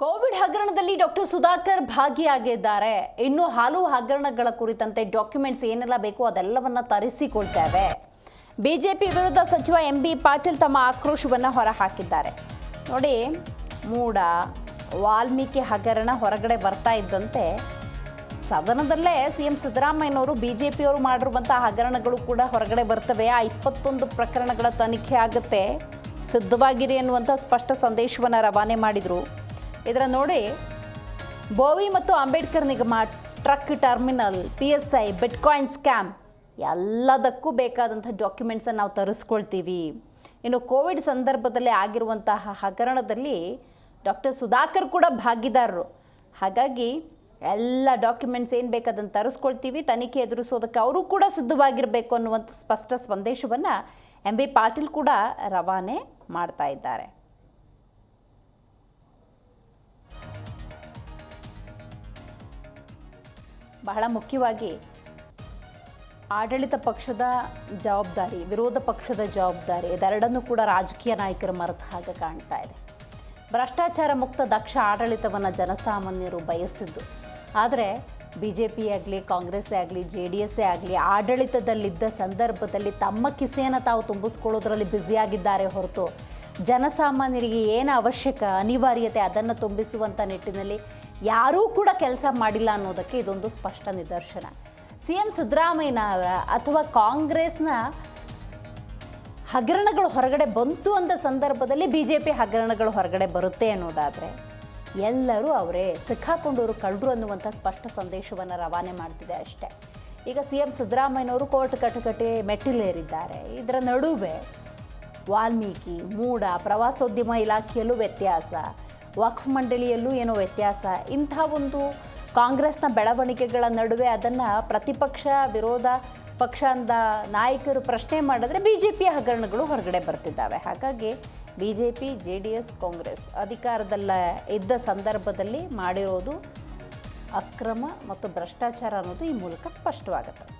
Covid ಹಗರಣದಲ್ಲಿ doctor Sudhakar ಭಾಗಿಯಾಗಿದ್ದಾರೆ. ಇನ್ನು ಹಲವು ಹಗರಣಗಳ ಕುರಿತಂತೆ ಡಾಕ್ಯುಮೆಂಟ್ಸ್ ಏನೆಲ್ಲ ಬೇಕು ಅದೆಲ್ಲವನ್ನ ತರಿಸಿಕೊಳ್ತೇವೆ. ಬಿಜೆಪಿ ವಿರುದ್ಧ ಸಚಿವ ಎಂ ಬಿ ಪಾಟೀಲ್ ತಮ್ಮ ಆಕ್ರೋಶವನ್ನು ಹೊರಹಾಕಿದ್ದಾರೆ. ನೋಡಿ, ಮೂಡ, ವಾಲ್ಮೀಕಿ ಹಗರಣ ಹೊರಗಡೆ ಬರ್ತಾ ಇದ್ದಂತೆ ಸದನದಲ್ಲೇ ಸಿ ಎಂ ಸಿದ್ದರಾಮಯ್ಯನವರು ಬಿ ಜೆ ಪಿಯವರು ಮಾಡಿರುವಂಥ ಹಗರಣಗಳು ಕೂಡ ಹೊರಗಡೆ ಬರ್ತವೆ. ಆ ಇಪ್ಪತ್ತೊಂದು ಪ್ರಕರಣಗಳ ತನಿಖೆ ಆಗುತ್ತೆ. ಸಿದ್ಧವಾಗಿರಿ ಅನ್ನುವಂಥ ಸ್ಪಷ್ಟ ಸಂದೇಶವನ್ನು ರವಾನೆ ಮಾಡಿದರು. ಇದರ ನೋಡಿ ಬೋವಿ ಮತ್ತು ಅಂಬೇಡ್ಕರ್ ನಿಗಮ truck terminal P S I bitcoin scam ಎಲ್ಲದಕ್ಕೂ ಬೇಕಾದಂಥ ಡಾಕ್ಯುಮೆಂಟ್ಸನ್ನು ನಾವು ತರಿಸ್ಕೊಳ್ತೀವಿ. ಇನ್ನು ಕೋವಿಡ್ ಸಂದರ್ಭದಲ್ಲಿ ಆಗಿರುವಂತಹ ಹಗರಣದಲ್ಲಿ ಡಾಕ್ಟರ್ ಸುಧಾಕರ್ ಕೂಡ ಭಾಗಿದಾರರು. ಹಾಗಾಗಿ ಎಲ್ಲ ಡಾಕ್ಯುಮೆಂಟ್ಸ್ ಏನು ಬೇಕಾದನ್ನು ತರಿಸ್ಕೊಳ್ತೀವಿ. ತನಿಖೆ ಎದುರಿಸೋದಕ್ಕೆ ಅವರು ಕೂಡ ಸಿದ್ಧವಾಗಿರಬೇಕು ಅನ್ನುವಂಥ ಸ್ಪಷ್ಟ ಸಂದೇಶವನ್ನು ಎಂ ಬಿ ಪಾಟೀಲ್ ಕೂಡ ರವಾನೆ ಮಾಡ್ತಾ ಇದ್ದಾರೆ. ಬಹಳ ಮುಖ್ಯವಾಗಿ ಆಡಳಿತ ಪಕ್ಷದ ಜವಾಬ್ದಾರಿ, ವಿರೋಧ ಪಕ್ಷದ ಜವಾಬ್ದಾರಿ, ಇದೆರಡನ್ನೂ ಕೂಡ ರಾಜಕೀಯ ನಾಯಕರು ಮರೆತ ಹಾಗೆ ಕಾಣ್ತಾ ಇದೆ. ಭ್ರಷ್ಟಾಚಾರ ಮುಕ್ತ ದಕ್ಷ ಆಡಳಿತವನ್ನು ಜನಸಾಮಾನ್ಯರು ಬಯಸಿದ್ದು. ಆದರೆ ಬಿ ಜೆ ಪಿ ಆಗಲಿ, ಕಾಂಗ್ರೆಸ್ಸೇ ಆಗಲಿ, ಜೆ ಡಿ ಎಸ್ಸೇ ಆಗಲಿ, ಆಡಳಿತದಲ್ಲಿದ್ದ ಸಂದರ್ಭದಲ್ಲಿ ತಮ್ಮ ಕಿಸೆಯನ್ನು ತಾವು ತುಂಬಿಸ್ಕೊಳ್ಳೋದ್ರಲ್ಲಿ ಬ್ಯುಸಿಯಾಗಿದ್ದಾರೆ ಹೊರತು ಜನಸಾಮಾನ್ಯರಿಗೆ ಏನು ಅವಶ್ಯಕ ಅನಿವಾರ್ಯತೆ ಅದನ್ನು ತುಂಬಿಸುವಂಥ ನಿಟ್ಟಿನಲ್ಲಿ ಯಾರೂ ಕೂಡ ಕೆಲಸ ಮಾಡಿಲ್ಲ ಅನ್ನೋದಕ್ಕೆ ಇದೊಂದು ಸ್ಪಷ್ಟ ನಿದರ್ಶನ. ಸಿ ಎಂ ಸಿದ್ದರಾಮಯ್ಯನವರ ಅಥವಾ ಕಾಂಗ್ರೆಸ್ನ ಹಗರಣಗಳು ಹೊರಗಡೆ ಬಂತು ಅಂತ ಸಂದರ್ಭದಲ್ಲಿ ಬಿ ಜೆ ಪಿ ಹಗರಣಗಳು ಹೊರಗಡೆ ಬರುತ್ತೆ ಅನ್ನೋದಾದರೆ ಎಲ್ಲರೂ ಅವರೇ ಸಿಕ್ಕಾಕೊಂಡವರು ಕಳ್ಳರು ಅನ್ನುವಂಥ ಸ್ಪಷ್ಟ ಸಂದೇಶವನ್ನು ರವಾನೆ ಮಾಡ್ತಿದೆ ಅಷ್ಟೇ. ಈಗ ಸಿ ಎಂ ಸಿದ್ದರಾಮಯ್ಯನವರು ಕೋರ್ಟ್ ಕಟಕಟೆ ಮೆಟ್ಟಿಲೇರಿದ್ದಾರೆ. ಇದರ ನಡುವೆ ವಾಲ್ಮೀಕಿ, ಮೂಡ, ಪ್ರವಾಸೋದ್ಯಮ ಇಲಾಖೆಯಲ್ಲೂ ವ್ಯತ್ಯಾಸ. ವಕ್ಫ್ ಮಂಡಳಿಯಲ್ಲೂ ಏನೋ ವ್ಯತ್ಯಾಸ. ಇಂಥ ಒಂದು ಕಾಂಗ್ರೆಸ್ನ ಬೆಳವಣಿಗೆಗಳ ನಡುವೆ ಅದನ್ನು ಪ್ರತಿಪಕ್ಷ ವಿರೋಧ ಪಕ್ಷ ನಾಯಕರು ಪ್ರಶ್ನೆ ಮಾಡಿದ್ರೆ ಬಿ ಜೆ ಪಿ ಹಗರಣಗಳು ಹೊರಗಡೆ ಬರ್ತಿದ್ದಾವೆ. ಹಾಗಾಗಿ B J P J D S Congress ಅಧಿಕಾರದಲ್ಲ ಇದ್ದ ಸಂದರ್ಭದಲ್ಲಿ ಮಾಡಿರೋದು ಅಕ್ರಮ ಮತ್ತು ಭ್ರಷ್ಟಾಚಾರ ಅನ್ನೋದು ಈ ಮೂಲಕ ಸ್ಪಷ್ಟವಾಗುತ್ತೆ.